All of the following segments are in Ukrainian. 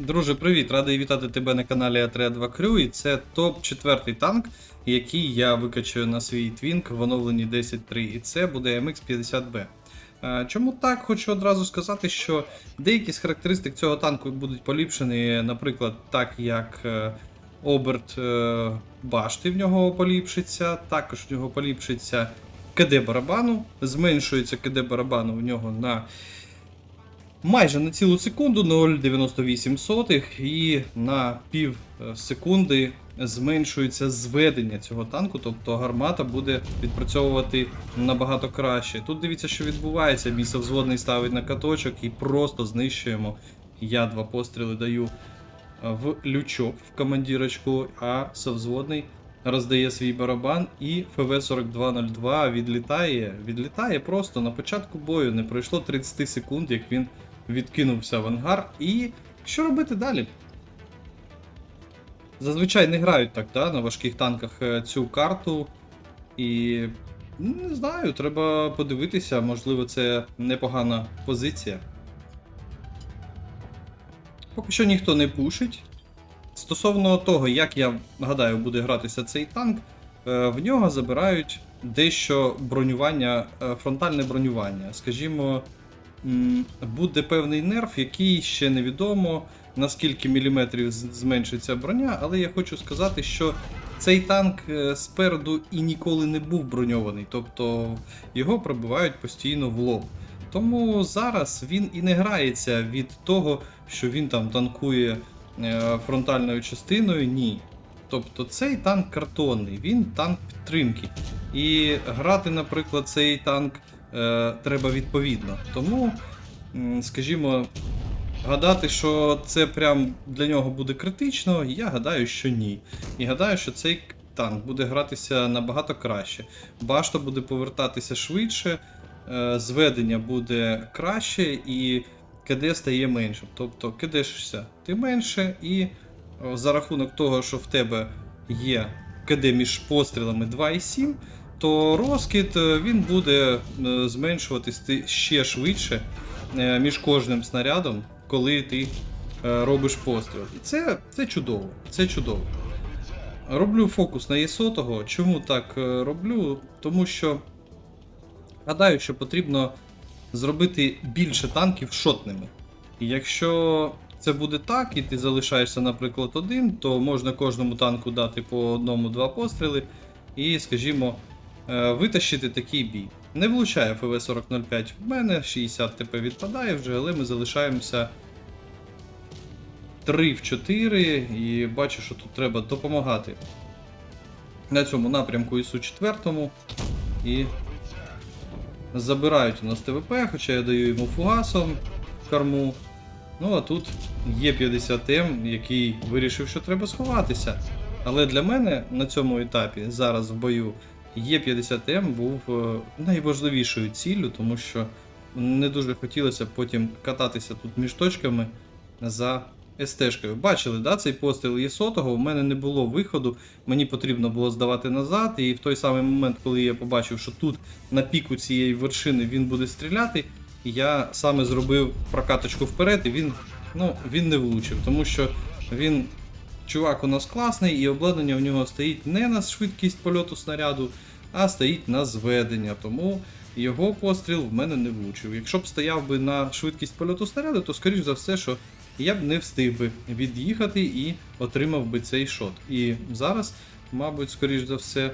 Друже, привіт! Радий вітати тебе на каналі a 2 Crew. І це топ 4 танк, який я викачую на свій твінк в оновленні 10.3. І це буде MX-50B. Е, Чому так? Хочу одразу сказати, що деякі з характеристик цього танку будуть поліпшені, наприклад, так як е, оберт е, башти в нього поліпшиться, також в нього поліпшиться КД барабану, зменшується КД барабану в нього на майже на цілу секунду 0,98 і на пів е, секунди зменшується зведення цього танку, тобто гармата буде відпрацьовувати набагато краще. Тут дивіться, що відбувається. Мій совзводний ставить на каточок і просто знищуємо. Я два постріли даю е, в лючок в командірочку, а совзводний роздає свій барабан і ФВ-4202 відлітає. Відлітає просто на початку бою. Не пройшло 30 секунд, як він відкинувся в ангар. І що робити далі? Зазвичай не грають так, да, на важких танках е, цю карту. І ну, не знаю, треба подивитися, можливо, це непогана позиція. Поки що ніхто не пушить. Стосовно того, як я гадаю, буде гратися цей танк, е, в нього забирають дещо бронювання, е, фронтальне бронювання. Скажімо, буде певний нерв, який ще невідомо наскільки міліметрів зменшиться броня, але я хочу сказати, що цей танк е, спереду і ніколи не був броньований, тобто його пробивають постійно в лоб. Тому зараз він і не грається від того, що він там танкує е, фронтальною частиною, ні. Тобто цей танк картонний, він танк підтримки. І грати, наприклад, цей танк треба відповідно. Тому, скажімо, гадати, що це прям для нього буде критично, я гадаю, що ні. І гадаю, що цей танк буде гратися набагато краще. Башта буде повертатися швидше, е, зведення буде краще і КД стає меншим. Тобто кидешся ти менше, і за рахунок того, що в тебе є КД між пострілами 2,7, то розкид е, він буде е, зменшуватись ще швидше е, між кожним снарядом, коли ти робиш постріл. І це, це чудово. Це чудово. Роблю фокус на Є100. Чому так роблю? Тому що гадаю, що потрібно зробити більше танків шотними. І якщо це буде так, і ти залишаєшся, наприклад, один, то можна кожному танку дати по одному-два постріли і, скажімо, витащити такий бій. Не влучає ФВ-4005 в мене, 60 ТП відпадає вже, але ми залишаємося 3 в 4 і бачу, що тут треба допомагати на цьому напрямку ісу 4 і забирають у нас ТВП, хоча я даю йому фугасом в корму. Ну а тут є 50М, який вирішив, що треба сховатися. Але для мене на цьому етапі, зараз в бою, є 50М був е, найважливішою ціллю, тому що не дуже хотілося потім кататися тут між точками за СТ-шкою. Бачили, да, цей постріл є сотого, у мене не було виходу, мені потрібно було здавати назад, і в той самий момент, коли я побачив, що тут на піку цієї вершини він буде стріляти, я саме зробив прокаточку вперед, і він, ну, він не влучив, тому що він. Чувак у нас класний, і обладнання в нього стоїть не на швидкість польоту снаряду, а стоїть на зведення. Тому його постріл в мене не влучив. Якщо б стояв би на швидкість польоту снаряду, то скоріш за все, що я б не встиг би від'їхати і отримав би цей шот. І зараз, мабуть, скоріш за все,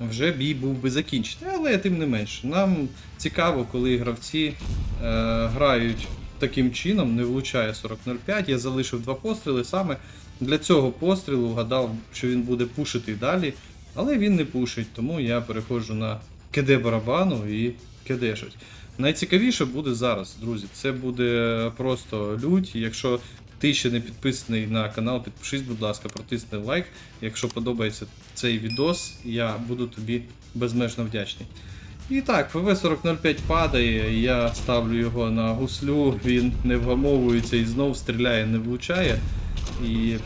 вже бій був би закінчений. Але тим не менш, нам цікаво, коли гравці е, грають таким чином, не влучає 40.05. Я залишив два постріли саме для цього пострілу, гадав, що він буде пушити далі, але він не пушить, тому я переходжу на КД барабану і кидешать. Найцікавіше буде зараз, друзі. Це буде просто лють. Якщо ти ще не підписаний на канал, підпишись, будь ласка, протисни лайк. Якщо подобається цей відос, я буду тобі безмежно вдячний. І так, ФВ-4005 падає, я ставлю його на гуслю, він не вгамовується і знов стріляє, не влучає. І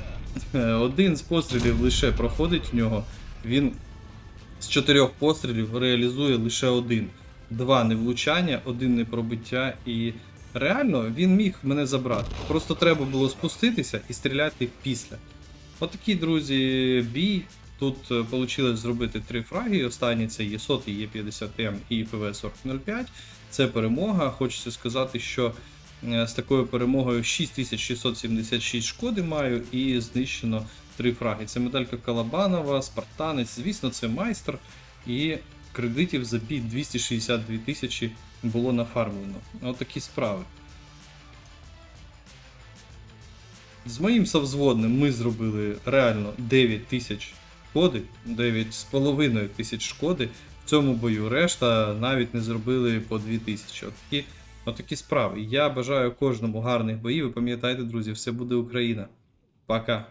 е, один з пострілів лише проходить в нього. Він з чотирьох пострілів реалізує лише один. Два не влучання, один не пробиття і Реально, він міг мене забрати. Просто треба було спуститися і стріляти після. Отакий, друзі, бій. Тут вийшло зробити три фраги. Останні це є 100, є 50 м і ПВ 4005. Це перемога. Хочеться сказати, що е, з такою перемогою 6676 шкоди маю і знищено три фраги. Це медалька Калабанова, Спартанець, звісно, це майстер. І кредитів за бій 262 тисячі було нафармлено. Отакі справи. З моїм совзводним ми зробили реально 9 тисяч шкоди, 9,5 тисяч шкоди в цьому бою. Решта навіть не зробили по 2 тисячі. Отакі, отакі справи. Я бажаю кожному гарних боїв. Ви пам'ятайте, друзі, все буде Україна. Пока.